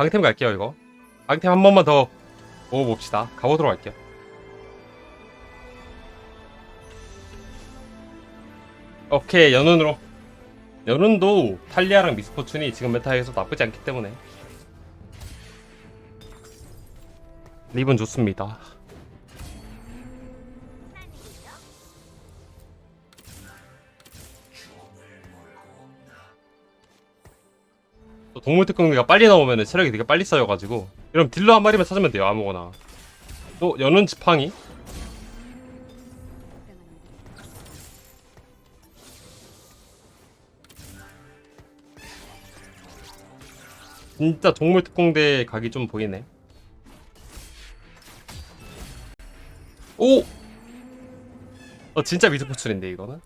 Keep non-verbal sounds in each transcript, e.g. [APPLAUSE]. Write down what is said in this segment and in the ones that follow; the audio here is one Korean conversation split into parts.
방템 갈게요 이거. 방템 한 번만 더 먹어봅시다. 가보도록 할게요. 오케이 연운으로. 연운도 탈리아랑 미스포춘이 지금 메타에서 나쁘지 않기 때문에. 립은 좋습니다 동물 특공대가 빨리 나오면 체력이 되게 빨리 쌓여가지고 그럼 딜러 한 마리만 찾으면 돼요 아무거나. 또 연운 지팡이. 진짜 동물 특공대 각이 좀 보이네. 오! 어 진짜 미스포츠인데 이거는?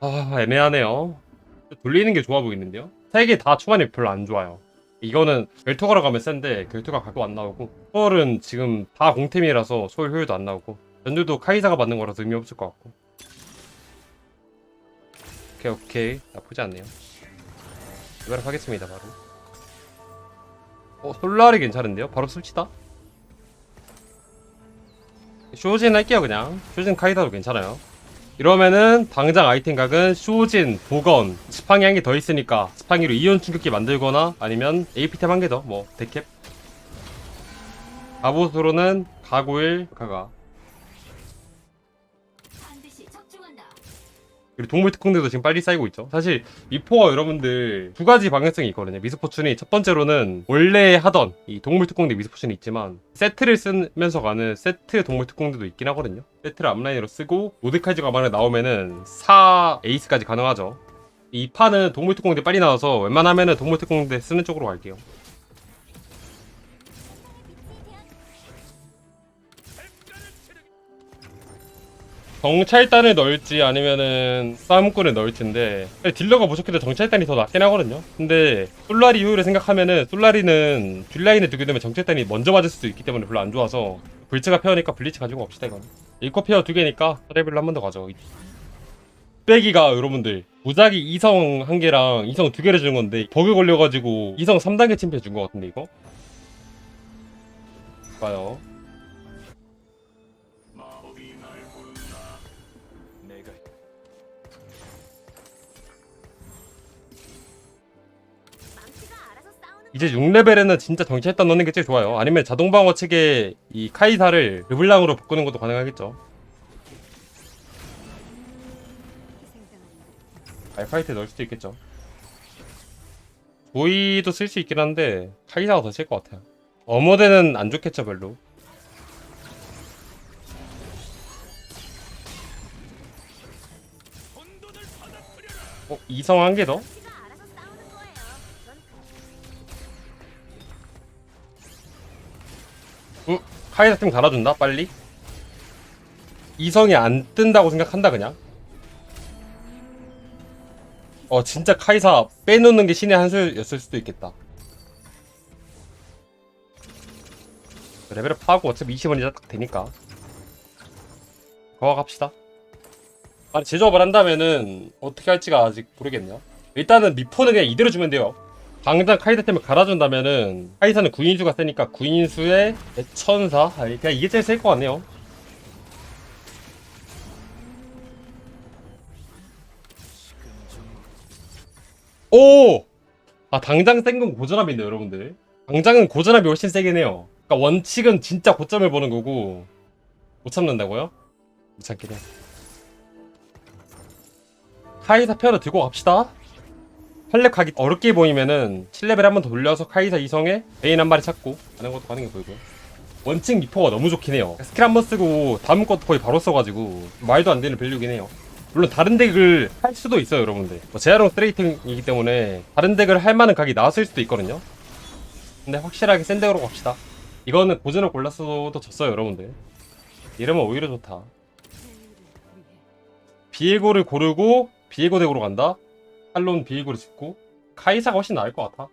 아 애매하네요. 돌리는 게 좋아 보이는데요? 세 개 다 초반에 별로 안 좋아요. 이거는 결투가로 가면 센데 결투가 가끔 안 나오고 소울은 지금 다 공템이라서 소울 효율도 안 나오고 연두도 카이사가 맞는 거라서 의미 없을 것 같고 오케이 오케이 나쁘지 않네요. 이거를 하겠습니다 바로. 어 솔라리 괜찮은데요? 바로 씁시다. 쇼진 할게요 그냥. 쇼진 카이사도 괜찮아요. 이러면은 당장 아이템 각은 쇼진, 보건, 지팡이 한 개 더 있으니까 지팡이로 이온 충격기 만들거나 아니면 AP템 한 개 더, 뭐 데캡. 갑옷으로는 가구일, 가가 그리고 동물 특공대도 지금 빨리 쌓이고 있죠. 사실 미포가 여러분들 두 가지 방향성이 있거든요. 미스포춘이 첫 번째로는 원래 하던 이 동물 특공대 미스포춘이 있지만 세트를 쓰면서 가는 세트 동물 특공대도 있긴 하거든요. 세트를 앞라인으로 쓰고 모드카이즈 가 만약에 나오면은 4 에이스까지 가능하죠. 이 판은 동물 특공대 빨리 나와서 웬만하면은 동물 특공대 쓰는 쪽으로 갈게요 정찰단을 넣을지 아니면은 싸움꾼을 넣을 텐데 딜러가 부족해도 정찰단이 더 낫긴 하거든요. 근데 솔라리 효율을 생각하면은 솔라리는 뒷라인에 두게 되면 정찰단이 먼저 맞을 수도 있기 때문에 별로 안 좋아서 불츠가 페어니까 블리츠 가지고 갑시다 이건 1코 페어 두 개니까 트레블로 한 번 더 가죠. 빼기가 여러분들. 무작위 이성 한 개랑 이성 두 개를 주는 건데 버그 걸려가지고 이성 3단계 침패 준것 같은데 이거? 봐요 이제 6레벨에는 진짜 정치했던 넣는 게 제일 좋아요. 아니면 자동방어 측에 이 카이사를 르블랑으로 바꾸는 것도 가능하겠죠. 알파이트 넣을 수도 있겠죠. 조이도 쓸 수 있긴 한데 카이사가 더 쓸 것 같아요. 어머데는 안 좋겠죠 별로. 어, 이성 한 개 더? 전 응? 카이사 팀 갈아준다? 빨리? 이성이 안 뜬다고 생각한다 그냥? 어 진짜 카이사 빼놓는 게 신의 한 수였을 수도 있겠다. 레벨업 하고 어차피 20원이 딱 되니까. 거와 갑시다. 아니 제조업을 한다면은 어떻게 할지가 아직 모르겠네요. 일단은 미포는 그냥 이대로 주면 돼요 당장 카이사 템을 갈아준다면은 카이사는 구인수가 세니까 구인수의 대천사? 아니 그냥 이게 제일 셀 것 같네요. 오! 아 당장 센 건 고전압인데 여러분들. 당장은 고전압이 훨씬 세긴 해요. 그러니까 원칙은 진짜 고점을 보는 거고 못 참는다고요? 못 참긴 해 카이사 페어를 들고 갑시다 가기 어렵게 보이면은 7레벨 한번더 돌려서 카이사 이성에 베인 한 마리 찾고 하는 것도 가능해 보이고요. 원칙 미포가 너무 좋긴 해요. 스킬 한 번 쓰고 다음 것도 거의 바로 써가지고 말도 안 되는 밸류긴 해요. 물론 다른 덱을 할 수도 있어요 여러분들. 뭐 제아롱 스트레이팅이기 때문에 다른 덱을 할 만한 각이 나왔을 수도 있거든요. 근데 확실하게 센 덱으로 갑시다. 이거는 고전을 골랐어도 졌어요 여러분들. 이러면 오히려 좋다. 비에고를 고르고 비에고 덱으로 간다. 할론 비에고를 짓고 카이사가 훨씬 나을 것 같아.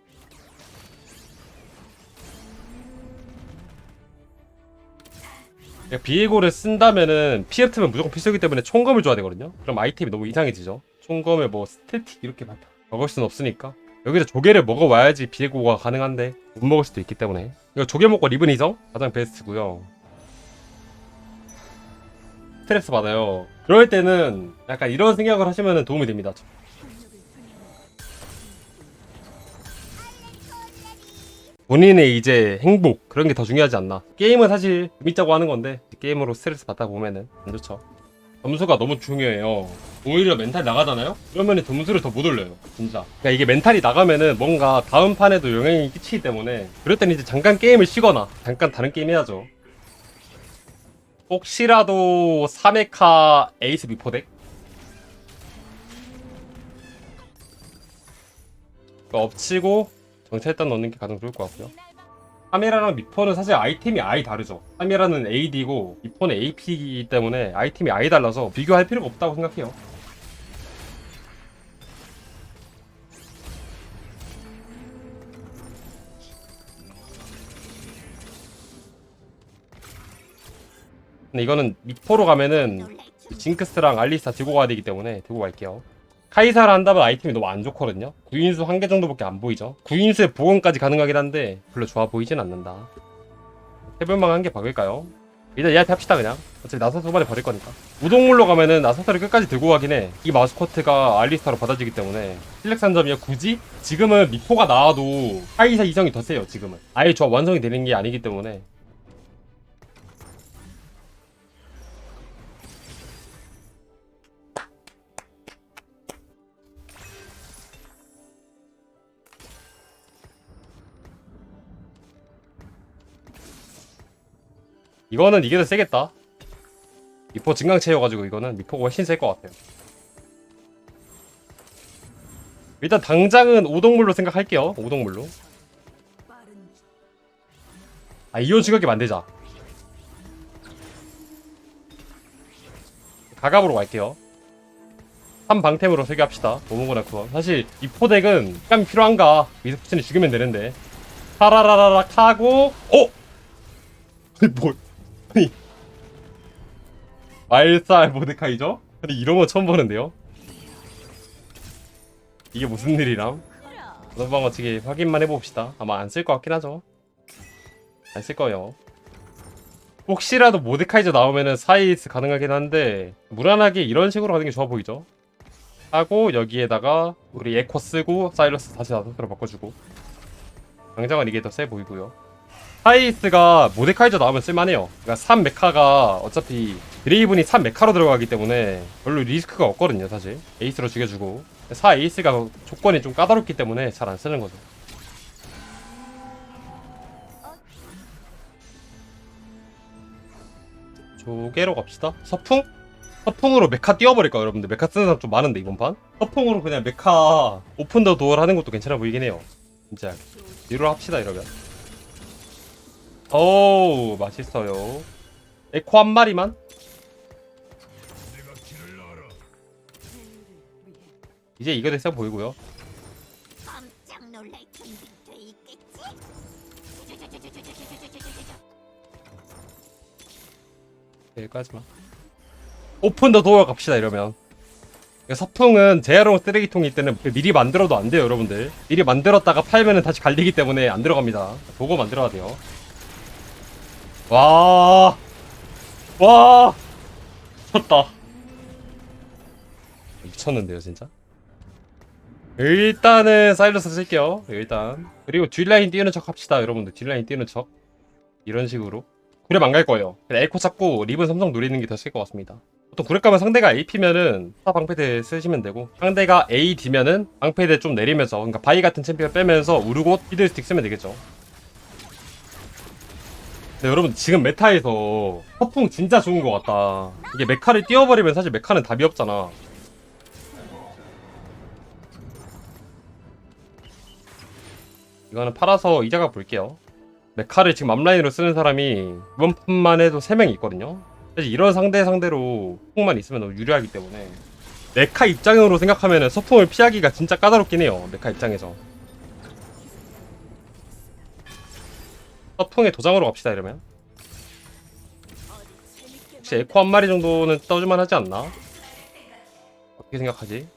그러니까 비에고를 쓴다면은 피에트면 무조건 필수이기 때문에 총검을 줘야 되거든요. 그럼 아이템이 너무 이상해지죠. 총검에 뭐 스태틱 이렇게 막 먹을 수는 없으니까 여기서 조개를 먹어와야지 비에고가 가능한데 못 먹을 수도 있기 때문에 이거 조개 먹고 리븐 이성 가장 베스트고요 스트레스 받아요 그럴 때는 약간 이런 생각을 하시면 도움이 됩니다 본인의 이제 행복 그런 게 더 중요하지 않나. 게임은 사실 재밌자고 하는 건데 게임으로 스트레스 받다 보면은 안 좋죠. 점수가 너무 중요해요. 오히려 멘탈 나가잖아요? 그러면 점수를 더 못 올려요 진짜. 그러니까 이게 멘탈이 나가면은 뭔가 다음 판에도 영향이 끼치기 때문에 그럴 때는 이제 잠깐 게임을 쉬거나 잠깐 다른 게임 해야죠. 혹시라도 3회카 에이스 미포덱? 엎치고 정찰단 넣는 게 가장 좋을 것 같고요 카메라랑 미포는 사실 아이템이 아예 다르죠. 카메라는 AD고 미포는 AP이기 때문에 아이템이 아예 달라서 비교할 필요가 없다고 생각해요. 근데 이거는 미포로 가면은 징크스랑 알리스타 들고 가야 되기 때문에 들고 갈게요. 카이사를 한다면 아이템이 너무 안 좋거든요. 구인수 한 개 정도밖에 안 보이죠. 구인수의 복원까지 가능하긴 한데 별로 좋아 보이진 않는다. 해볼만 한개 박을까요? 일단 얘한테 합시다 그냥. 어차피 나서스 후반에 버릴 거니까. 우동물로 가면은 나서스를 끝까지 들고 가긴 해. 이 마스코트가 알리스타로 받아지기 때문에 실렉 산점이야 굳이? 지금은 미포가 나와도 카이사 이성이 더 세요 지금은. 아예 조합 완성이 되는 게 아니기 때문에 이거는 이게 더 세겠다. 미포 증강체여가지고 이거는 미포가 훨씬 셀 것 같아요. 일단 당장은 오동물로 생각할게요. 오동물로. 아 이온 주격이 만들자. 가갑으로 갈게요. 3방템으로 설계합시다. 오모고나 쿠어. 사실 이 포덱은 시간이 필요한가? 미스푸친이 죽이면 되는데. 타라라라락 하고 어? [LAUGHS] 아니 뭐 아니 말살 모데카이죠? 근데 이런 거 처음 보는데요? 이게 무슨 일이람? 한번 어떻게 확인만 해봅시다 아마 안 쓸 것 같긴 하죠 안 쓸 거예요 혹시라도 모데카이저 나오면은 사이스 가능하긴 한데 무난하게 이런 식으로 가는 게 좋아 보이죠? 하고 여기에다가 우리 에코 쓰고 사이러스 다시 나서로 바꿔주고 당장은 이게 더 세 보이고요 하이스가 모데카이저 나오면 쓸만해요. 그러니까 3 메카가 어차피 드레이븐이 3 메카로 들어가기 때문에 별로 리스크가 없거든요, 사실. 에이스로 죽여주고. 4 에이스가 조건이 좀 까다롭기 때문에 잘 안 쓰는 거죠. 조개로 갑시다. 서풍? 서풍으로 메카 띄워버릴까 여러분들 메카 쓰는 사람 좀 많은데 이번 판 서풍으로 그냥 메카 오픈 더 도어를 하는 것도 괜찮아 보이긴 해요 진짜 뒤로 합시다 이러면 어우 맛있어요. 에코 한 마리만? 이제 이거 됐어 보이고요. 깜짝 놀랄 준비돼 있겠지? 여기까지만. 오픈 더 도어 갑시다 이러면. 서풍은 재활용 쓰레기통이 있때는 미리 만들어도 안 돼요 여러분들. 미리 만들었다가 팔면은 다시 갈리기 때문에 안 들어갑니다. 보고 만들어야 돼요 와, 와, 미쳤다. 미쳤는데요, 진짜. 일단은 사일러스 쓸게요. 일단 그리고 뒷라인 띄우는 척 합시다, 여러분들. 뒷라인 띄우는 척 이런 식으로. 구랩 안갈 거예요. 에코 찾고 리븐 삼성 노리는 게 더 쓸 것 같습니다. 보통 구랩 가면 상대가 AP면은 타 방패대 쓰시면 되고 상대가 AD면은 방패대 좀 내리면서 그러니까 바이 같은 챔피언 빼면서 우르고 히든 스틱 쓰면 되겠죠. 근데 여러분 지금 메타에서 허풍 진짜 좋은 것 같다. 이게 메카를 띄워버리면 사실 메카는 답이 없잖아. 이거는 팔아서 이자가 볼게요. 메카를 지금 앞라인으로 쓰는 사람이 이번 판만 해도 3명 있거든요. 사실 이런 상대 상대로 폭만 있으면 너무 유리하기 때문에 메카 입장으로 생각하면 서풍을 피하기가 진짜 까다롭긴 해요 메카 입장에서 서풍의 도장으로 갑시다 이러면 혹시 에코 한 마리 정도는 떠줄만 하지 않나? 어떻게 생각하지?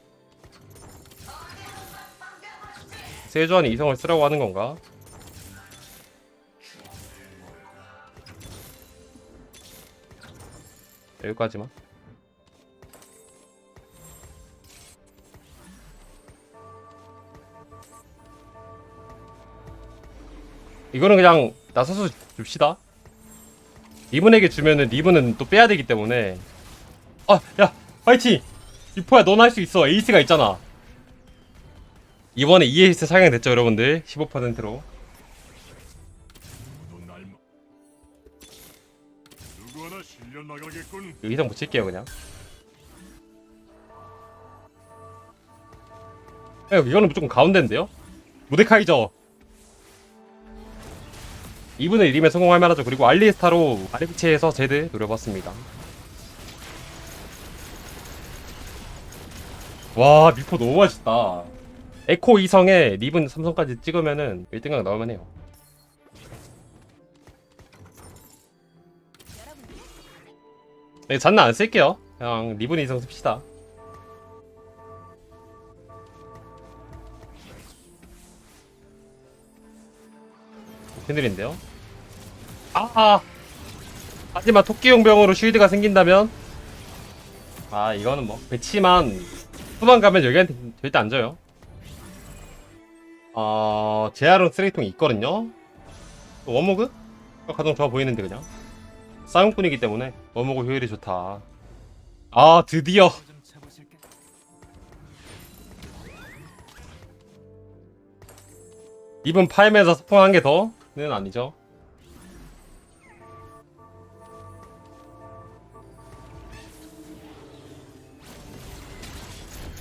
세주안이 이성을 쓰라고 하는 건가? 여기까지만. 이거는 그냥 나서서 줍시다. 리븐에게 주면은 리븐은 또 빼야 되기 때문에. 아, 야, 파이팅! 리포야, 넌 할 수 있어. 에이스가 있잖아. 이번에 EAS 상향됐죠, 여러분들? 15%로. 넌 알마. 누구 하나 실려 나가겠군. 여기서 붙일게요, 그냥. 야, 이거는 무조건 가운데인데요? 무데카이저. 2분의 1이면 성공할 만하죠. 그리고 알리스타로 아르비체에서 제드 노려봤습니다. 와, 미포 너무 맛있다. 에코 2성에 리븐 삼성까지 찍으면은 1등각 나오면 해요. 네, 잔나 안 쓸게요. 그냥 리븐 2성 씁시다. 팬들인데요. 아, 아. 하지만 토끼용 병으로 쉴드가 생긴다면 아 이거는 뭐 배치만 후반 가면 여기한테 절대 안 져요. 어 제아론 쓰레기통이 있거든요. 또 원모그 가장 좋아 보이는데 그냥 싸움꾼이기 때문에 원모그 효율이 좋다. 아 드디어 이분 파임에서 스폰 한개 더는 아니죠.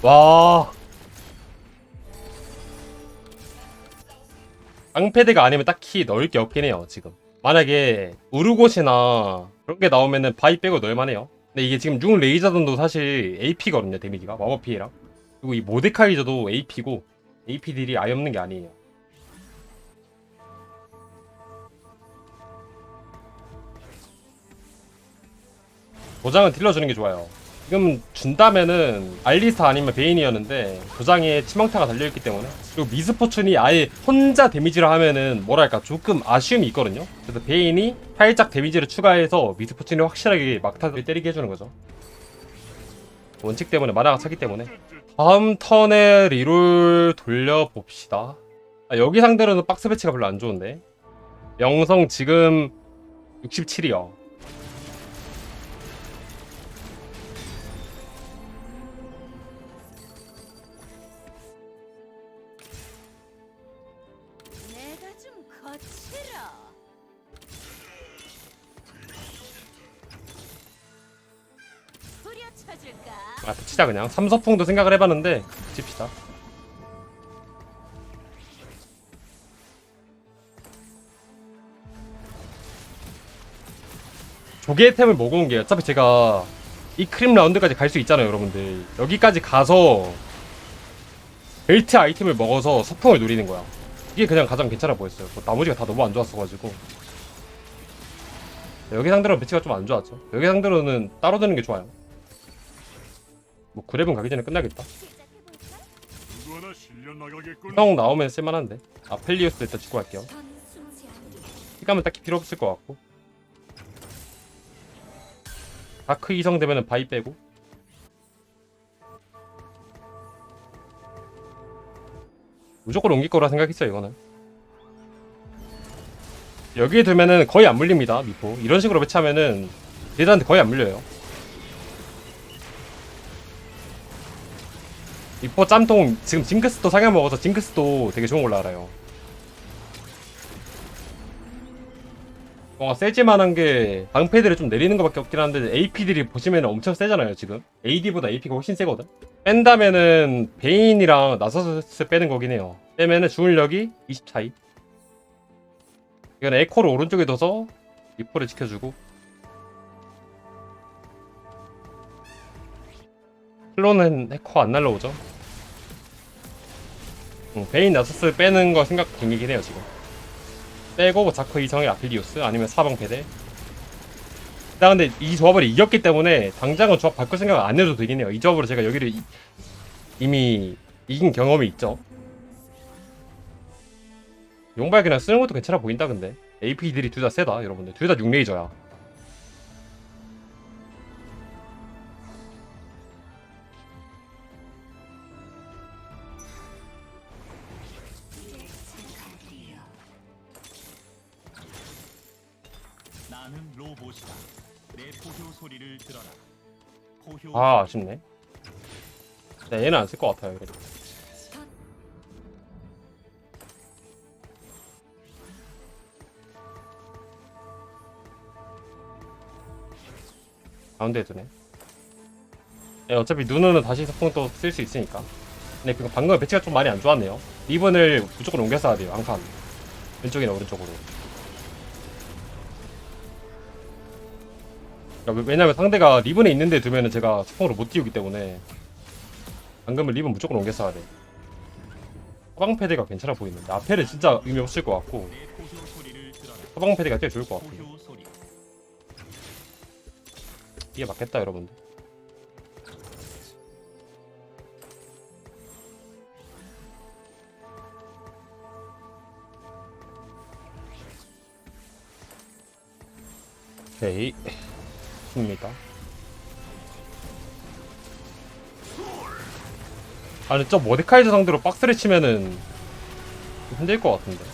와. 깡패드가 아니면 딱히 넣을 게 없긴 해요, 지금. 만약에 우르곳이나 그런 게 나오면은 바이 빼고 넣을만 해요. 근데 이게 지금 융 레이저던도 사실 AP거든요, 데미지가. 마법 피해랑. 그리고 이 모데카이저도 AP고, AP 딜이 아예 없는 게 아니에요. 도장은 딜러 주는 게 좋아요. 지금 준다면은 알리스타 아니면 베인이었는데 도장에 치명타가 달려있기 때문에. 그리고 미스포춘이 아예 혼자 데미지를 하면은 뭐랄까 조금 아쉬움이 있거든요. 그래서 베인이 살짝 데미지를 추가해서 미스포춘이 확실하게 막타를 때리게 해주는 거죠. 원칙 때문에 마나가 차기 때문에. 다음 턴에 리롤 돌려봅시다. 아, 여기 상대로는 박스 배치가 별로 안 좋은데. 영성 지금 67이요 아 붙이자 그냥. 삼서풍도 생각을 해봤는데 붙입시다. 조개템을 먹어온 게 어차피 제가 이 크림 라운드까지 갈 수 있잖아요 여러분들. 여기까지 가서 벨트 아이템을 먹어서 서풍을 노리는 거야. 이게 그냥 가장 괜찮아 보였어요. 뭐 나머지가 다 너무 안 좋았어가지고. 여기 상대로는 배치가 좀 안 좋았죠. 여기 상대로는 따로 드는 게 좋아요 뭐 그랩은 가기 전에 끝나겠다. 형 나오면 쓸만한데. 아 펠리오스 일단 찍고 갈게요. 시간은 딱히 필요 없을 것 같고. 다크 이성 되면은 바이 빼고. 무조건 옮길 거라 생각했어요 이거는. 여기에 두면은 거의 안 물립니다 미포. 이런 식으로 배치하면은 얘들한테 거의 안 물려요 미포 짬통 지금 징크스도 상향 먹어서 징크스도 되게 좋은 걸로 알아요. 뭔가 세지만한 게 방패들을 좀 내리는 것밖에 없긴 한데 AP들이 보시면 엄청 세잖아요 지금. AD보다 AP가 훨씬 세거든? 뺀다면은 베인이랑 나서스 빼는 거긴 해요. 빼면은 주울력이 20 차이. 이건 에코를 오른쪽에 둬서 리포를 지켜주고 클론은 에코 안 날라오죠? 응, 베인 나서스 빼는 거 생각 중이긴 해요 지금. 빼고 뭐 자크 이성의 아필리우스 아니면 사방 패대. 나 근데 이 조합을 이겼기 때문에 당장은 조합 바꿀 생각 안 해도 되긴 해요. 이 조합으로 제가 여기를 이, 이미 이긴 경험이 있죠? 용발 그냥 쓰는 것도 괜찮아 보인다 근데. AP들이 둘 다 세다 여러분들. 둘 다 6레이저야 아 아쉽네. 네, 얘는 안 쓸 것 같아요 그래도. 가운데에 두네. 네, 어차피 눈은 다시 석궁 또 쓸 수 있으니까. 근데 그 방금 배치가 좀 많이 안 좋았네요. 리븐을 무조건 옮겨 써야 돼요 항상. 왼쪽이나 오른쪽으로 왜냐면 상대가 리븐에 있는데 두면은 제가 석궁으로 못 띄우기 때문에 방금은 리븐 무조건 옮겨 써야 돼 서방 패드가 괜찮아 보이는데 앞에는 진짜 의미 없을 것 같고. 서방 패드가 제일 좋을 것 소리. 이게 맞겠다 여러분들 오케이 입니다. 아니 저 모데카이저 상대로 박스를 치면은 좀 힘들 것 같은데.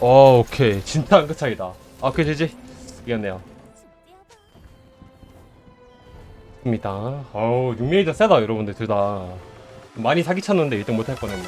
어 오케이. 진짜 한끗 차이다. 아 오케이 지지. 이겼네요. 입니다. 어우 6레이저 세다 여러분들 둘 다. 많이 사기쳤는데 1등 못할 뻔했네